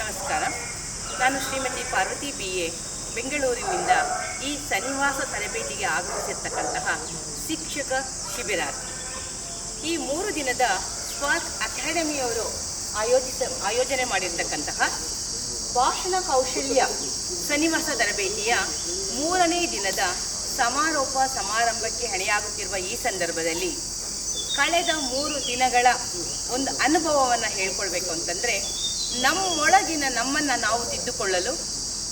ನಮಸ್ಕಾರ. ನಾನು Shrimati Parvati B A ಬೆಂಗಳೂರಿನಿಂದ ಈ ಸನ್ನಿವಾಸ ತರಬೇತಿಗೆ ಆಗಮಿಸಿರ್ತಕ್ಕಂತಹ ಶಿಕ್ಷಕ ಶಿಬಿರಾರ್ಥಿ ಈ ಮೂರು ದಿನದ ಸ್ಪಾರ್ಕ್ ಅಕಾಡೆಮಿಯವರು ಆಯೋಜಿಸ, ಆಯೋಜನೆ ಮಾಡಿರ್ತಕ್ಕಂತಹ ಭಾಷಣ ಕೌಶಲ್ಯ ಸನ್ನಿವಾಸ ತರಬೇತಿಯ ಮೂರನೇ ದಿನದ ಸಮಾರೋಪ ಸಮಾರಂಭಕ್ಕೆ ಹಣೆಯಾಗುತ್ತಿರುವ ಈ ಸಂದರ್ಭದಲ್ಲಿ ಕಳೆದ ಮೂರು ದಿನಗಳ ಒಂದು ಅನುಭವವನ್ನು ಹೇಳ್ಕೊಳ್ಬೇಕು ಅಂತಂದರೆ ನಮ್ಮೊಳಗಿನ ನಮ್ಮನ್ನು ನಾವು ತಿದ್ದುಕೊಳ್ಳಲು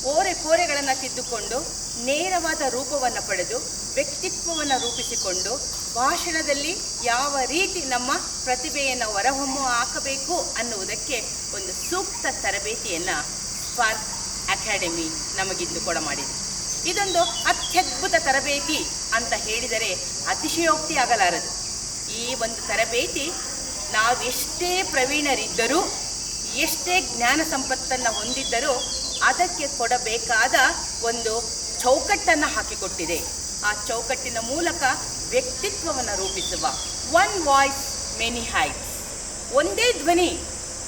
ಓರೆ ಕೋರೆಗಳನ್ನು ತಿದ್ದುಕೊಂಡು, ನೇರವಾದ ರೂಪವನ್ನು ಪಡೆದು, ವ್ಯಕ್ತಿತ್ವವನ್ನು ರೂಪಿಸಿಕೊಂಡು, ಭಾಷಣದಲ್ಲಿ ಯಾವ ರೀತಿ ನಮ್ಮ ಪ್ರತಿಭೆಯನ್ನು ಹೊರಹೊಮ್ಮು ಹಾಕಬೇಕು ಅನ್ನುವುದಕ್ಕೆ ಒಂದು ಸೂಕ್ತ ತರಬೇತಿಯನ್ನು ಸ್ಪಾರ್ಕ್ ಅಕಾಡೆಮಿ ನಮಗಿಂದು ಕೊಡ ಮಾಡಿದೆ. ಇದೊಂದು ಅತ್ಯದ್ಭುತ ತರಬೇತಿ ಅಂತ ಹೇಳಿದರೆ ಅತಿಶಯೋಕ್ತಿ ಆಗಲಾರದು. ಈ ಒಂದು ತರಬೇತಿ ನಾವೆಷ್ಟೇ ಪ್ರವೀಣರಿದ್ದರೂ ಎಷ್ಟೇ ಜ್ಞಾನ ಸಂಪತ್ತನ್ನು ಹೊಂದಿದ್ದರೂ ಅದಕ್ಕೆ ಕೊಡಬೇಕಾದ ಒಂದು ಚೌಕಟ್ಟನ್ನು ಹಾಕಿಕೊಟ್ಟಿದೆ. ಆ ಚೌಕಟ್ಟಿನ ಮೂಲಕ ವ್ಯಕ್ತಿತ್ವವನ್ನು ರೂಪಿಸುವ ಒನ್ ವಾಯ್ಸ್ ಮೆನಿ ಹೈಟ್ಸ್ ಒಂದೇ ಧ್ವನಿ,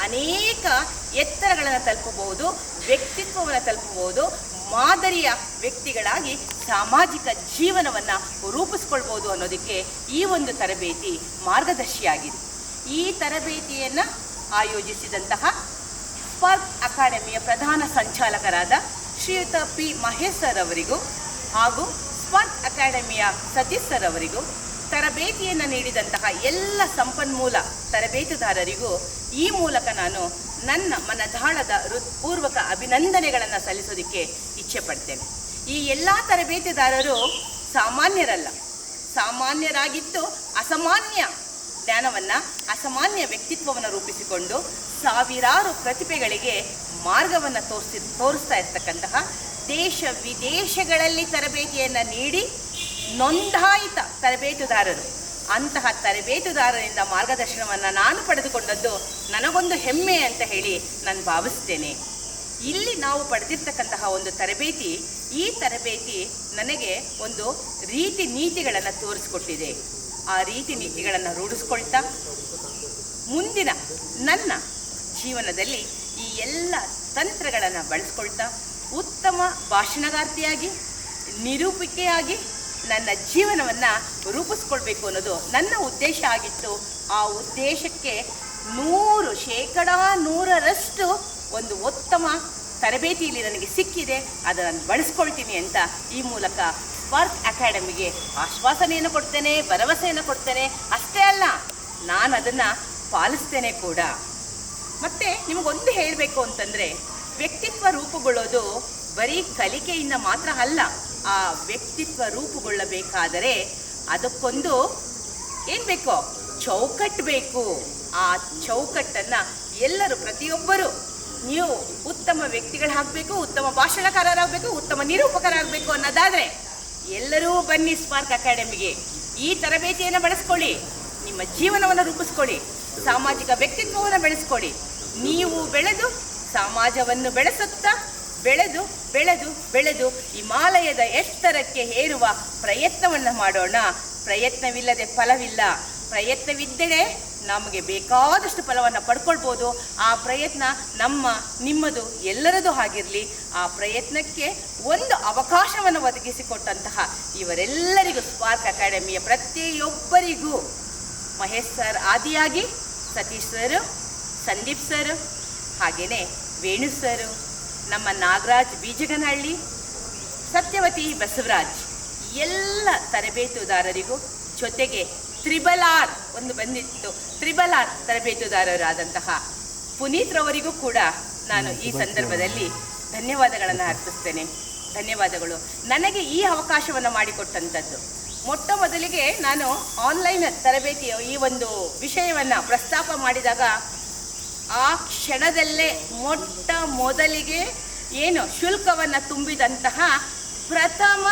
ಅನೇಕ ಎತ್ತರಗಳನ್ನು ತಲುಪಬಹುದು, ವ್ಯಕ್ತಿತ್ವವನ್ನು ತಲುಪಬಹುದು, ಮಾದರಿಯ ವ್ಯಕ್ತಿಗಳಾಗಿ ಸಾಮಾಜಿಕ ಜೀವನವನ್ನು ರೂಪಿಸ್ಕೊಳ್ಬೋದು ಅನ್ನೋದಕ್ಕೆ ಈ ಒಂದು ತರಬೇತಿ ಮಾರ್ಗದರ್ಶಿಯಾಗಿದೆ. ಈ ತರಬೇತಿಯನ್ನು ಆಯೋಜಿಸಿದಂತಹ ಸ್ಪಾರ್ಕ್ ಅಕಾಡೆಮಿಯ ಪ್ರಧಾನ ಸಂಚಾಲಕರಾದ ಶ್ರೀಯುತ ಪಿ. ಮಹೇಶ್ವರ್ ಅವರಿಗೂ ಹಾಗೂ ಸ್ಪಾರ್ಕ್ ಅಕಾಡೆಮಿಯ ಸತೀಶ್ ತರಬೇತಿಯನ್ನು ನೀಡಿದಂತಹ ಎಲ್ಲ ಸಂಪನ್ಮೂಲ ತರಬೇತುದಾರರಿಗೂ ಈ ಮೂಲಕ ನಾನು ನನ್ನ ಮನದಾಳದ ಹೃತ್ಪೂರ್ವಕ ಅಭಿನಂದನೆಗಳನ್ನು ಸಲ್ಲಿಸೋದಕ್ಕೆ ಇಚ್ಛೆ ಪಡ್ತೇನೆ. ಈ ಎಲ್ಲ ತರಬೇತುದಾರರು ಸಾಮಾನ್ಯರಲ್ಲ. ಸಾಮಾನ್ಯರಾಗಿದ್ದು ಅಸಾಮಾನ್ಯ ಜ್ಞಾನವನ್ನು, ಅಸಾಮಾನ್ಯ ವ್ಯಕ್ತಿತ್ವವನ್ನು ರೂಪಿಸಿಕೊಂಡು ಸಾವಿರಾರು ಪ್ರತಿಭೆಗಳಿಗೆ ಮಾರ್ಗವನ್ನು ತೋರಿಸಿ, ತೋರಿಸ್ತಾ ಇರ್ತಕ್ಕಂತಹ ದೇಶ ವಿದೇಶಗಳಲ್ಲಿ ತರಬೇತಿಯನ್ನು ನೀಡಿ ನೋಂದಾಯಿತ ತರಬೇತುದಾರರು. ಅಂತಹ ತರಬೇತುದಾರರಿಂದ ಮಾರ್ಗದರ್ಶನವನ್ನು ನಾನು ಪಡೆದುಕೊಂಡದ್ದು ನನಗೊಂದು ಹೆಮ್ಮೆ ಅಂತ ಹೇಳಿ ನಾನು ಭಾವಿಸ್ತೇನೆ. ಇಲ್ಲಿ ನಾವು ಪಡೆದಿರ್ತಕ್ಕಂತಹ ಒಂದು ತರಬೇತಿ, ಈ ತರಬೇತಿ ನನಗೆ ಒಂದು ರೀತಿ ನೀತಿಗಳನ್ನು ತೋರಿಸ್ಕೊಟ್ಟಿದೆ. ಆ ರೀತಿ ನೀತಿಗಳನ್ನು ರೂಢಿಸ್ಕೊಳ್ತಾ ಮುಂದಿನ ನನ್ನ ಜೀವನದಲ್ಲಿ ಈ ಎಲ್ಲ ತಂತ್ರಗಳನ್ನು ಬಳಸ್ಕೊಳ್ತಾ ಉತ್ತಮ ಭಾಷಣಗಾರ್ತಿಯಾಗಿ, ನಿರೂಪಿಕೆಯಾಗಿ ನನ್ನ ಜೀವನವನ್ನು ರೂಪಿಸ್ಕೊಳ್ಬೇಕು ಅನ್ನೋದು ನನ್ನ ಉದ್ದೇಶ ಆಗಿತ್ತು. ಆ ಉದ್ದೇಶಕ್ಕೆ ನೂರು ಶೇಕಡಾ ನೂರರಷ್ಟು ಒಂದು ಉತ್ತಮ ತರಬೇತಿ ಇಲ್ಲಿ ನನಗೆ ಸಿಕ್ಕಿದೆ, ಅದನ್ನು ಬಳಸ್ಕೊಳ್ತೀನಿ ಅಂತ ಈ ಮೂಲಕ ಸ್ಪಾರ್ಕ್ ಅಕಾಡೆಮಿಗೆ ಆಶ್ವಾಸನೆಯನ್ನು ಕೊಡ್ತೇನೆ, ಭರವಸೆಯನ್ನು ಕೊಡ್ತೇನೆ. ಅಷ್ಟೇ ಅಲ್ಲ, ನಾನು ಅದನ್ನು ಪಾಲಿಸ್ತೇನೆ ಕೂಡ. ಮತ್ತೆ ನಿಮಗೊಂದು ಹೇಳಬೇಕು ಅಂತಂದರೆ, ವ್ಯಕ್ತಿತ್ವ ರೂಪುಗೊಳ್ಳೋದು ಬರೀ ಕಲಿಕೆಯಿಂದ ಮಾತ್ರ ಅಲ್ಲ, ಆ ವ್ಯಕ್ತಿತ್ವ ರೂಪುಗೊಳ್ಳಬೇಕಾದರೆ ಅದಕ್ಕೊಂದು ಏನು ಬೇಕೋ ಚೌಕಟ್ಟು ಬೇಕು. ಆ ಚೌಕಟ್ಟನ್ನು ಎಲ್ಲರೂ, ಪ್ರತಿಯೊಬ್ಬರು, ನೀವು ಉತ್ತಮ ವ್ಯಕ್ತಿಗಳಾಗಬೇಕು, ಉತ್ತಮ ಭಾಷಣಕಾರರಾಗಬೇಕು, ಉತ್ತಮ ನಿರೂಪಕರಾಗಬೇಕು ಅನ್ನೋದಾದರೆ ಎಲ್ಲರೂ ಬನ್ನಿ ಸ್ಪಾರ್ಕ್ ಅಕಾಡೆಮಿಗೆ. ಈ ತರಬೇತಿಯನ್ನು ಬಳಸ್ಕೊಳ್ಳಿ, ನಿಮ್ಮ ಜೀವನವನ್ನು ರೂಪಿಸ್ಕೊಳ್ಳಿ, ಸಾಮಾಜಿಕ ವ್ಯಕ್ತಿತ್ವವನ್ನು ಬೆಳೆಸ್ಕೊಳ್ಳಿ. ನೀವು ಬೆಳೆದು, ಸಮಾಜವನ್ನು ಬೆಳೆಸುತ್ತಾ, ಬೆಳೆದು ಬೆಳೆದು ಬೆಳೆದು ಹಿಮಾಲಯದ ಎತ್ತರಕ್ಕೆ ಹೇರುವ ಪ್ರಯತ್ನವನ್ನು ಮಾಡೋಣ. ಪ್ರಯತ್ನವಿಲ್ಲದೆ ಫಲವಿಲ್ಲ. ಪ್ರಯತ್ನವಿದ್ದರೆ ನಮಗೆ ಬೇಕಾದಷ್ಟು ಫಲವನ್ನು ಪಡ್ಕೊಳ್ಬೋದು. ಆ ಪ್ರಯತ್ನ ನಮ್ಮ, ನಿಮ್ಮದು, ಎಲ್ಲರದು ಆಗಿರಲಿ. ಆ ಪ್ರಯತ್ನಕ್ಕೆ ಒಂದು ಅವಕಾಶವನ್ನು ಒದಗಿಸಿಕೊಟ್ಟಂತಹ ಇವರೆಲ್ಲರಿಗೂ ಸ್ಪಾರ್ಕ್ ಅಕಾಡೆಮಿಯ ಪ್ರತಿಯೊಬ್ಬರಿಗೂ ಮಹೇಶ್ ಸರ್ ಆದಿಯಾಗಿ, ಸತೀಶ್ ಸರ್, ಸಂದೀಪ್ ಸರ್ ಹಾಗೆಯೇ ವೇಣು ಸರ್, ನಮ್ಮ ನಾಗರಾಜ್ ಬೀಜಗನಹಳ್ಳಿ, ಸತ್ಯವತಿ ಬಸವರಾಜ್, ಎಲ್ಲ ತರಬೇತುದಾರರಿಗೂ ಜೊತೆಗೆ ತ್ರಿಬಲ್ ಆರ್ ಒಂದು ಬಂದಿತ್ತು. ತ್ರಿಬಲ್ ಆರ್ ತರಬೇತುದಾರರಾದಂತಹ ಪುನೀತ್ ರವರಿಗೂ ಕೂಡ ನಾನು ಈ ಸಂದರ್ಭದಲ್ಲಿ ಧನ್ಯವಾದಗಳನ್ನು ಅರ್ಪಿಸ್ತೇನೆ. ಧನ್ಯವಾದಗಳು. ನನಗೆ ಈ ಅವಕಾಶವನ್ನು ಮಾಡಿಕೊಟ್ಟಂಥದ್ದು ಮೊಟ್ಟ ಮೊದಲಿಗೆ ನಾನು ಆನ್ಲೈನ್ ತರಬೇತಿಯ ಈ ಒಂದು ವಿಷಯವನ್ನು ಪ್ರಸ್ತಾಪ ಮಾಡಿದಾಗ ಆ ಕ್ಷಣದಲ್ಲೇ ಮೊಟ್ಟ ಮೊದಲಿಗೆ ಏನು ಶುಲ್ಕವನ್ನು ತುಂಬಿದಂತಹ ಪ್ರಥಮ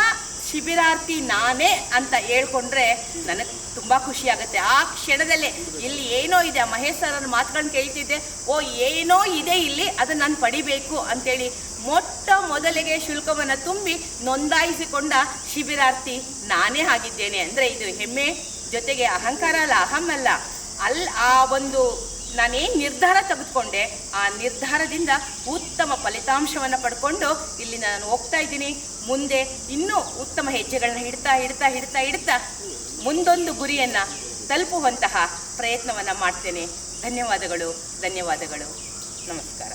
ಶಿಬಿರಾರ್ಥಿ ನಾನೇ ಅಂತ ಹೇಳ್ಕೊಂಡ್ರೆ ನನಗೆ ತುಂಬ ಖುಷಿ ಆಗುತ್ತೆ. ಆ ಕ್ಷಣದಲ್ಲೇ ಇಲ್ಲಿ ಏನೋ ಇದೆ ಆ ಮಹೇಶ್ ಸರ್ ಮಾತುಗಳನ್ನ ಕೇಳ್ತಿದ್ದೆ. ಓ, ಏನೋ ಇದೆ ಇಲ್ಲಿ ಅದನ್ನು ನಾನು ಪಡಿಬೇಕು ಅಂತೇಳಿ ಮೊಟ್ಟ ಮೊದಲಿಗೆ ಶುಲ್ಕವನ್ನು ತುಂಬಿ ನೋಂದಾಯಿಸಿಕೊಂಡ ಶಿಬಿರಾರ್ಥಿ ನಾನೇ ಆಗಿದ್ದೇನೆ. ಅಂದರೆ ಇದು ಹೆಮ್ಮೆ ಜೊತೆಗೆ ಅಹಂಕಾರ ಅಲ್ಲ, ಅಹಂ ಅಲ್ಲ. ಅಲ್ಲಿ ಆ ಒಂದು ನಾನೇನು ನಿರ್ಧಾರ ತೆಗೆದುಕೊಂಡೆ, ಆ ನಿರ್ಧಾರದಿಂದ ಉತ್ತಮ ಫಲಿತಾಂಶವನ್ನು ಪಡ್ಕೊಂಡು ಇಲ್ಲಿ ನಾನು ಹೋಗ್ತಾ ಇದ್ದೀನಿ. ಮುಂದೆ ಇನ್ನೂ ಉತ್ತಮ ಹೆಜ್ಜೆಗಳನ್ನ ಹಿಡ್ತಾ ಹಿಡ್ತಾ ಹಿಡ್ತಾ ಹಿಡ್ತಾ ಮುಂದೊಂದು ಗುರಿಯನ್ನು ತಲುಪುವಂತಹ ಪ್ರಯತ್ನವನ್ನು ಮಾಡ್ತೇನೆ. ಧನ್ಯವಾದಗಳು ಧನ್ಯವಾದಗಳು. ನಮಸ್ಕಾರ.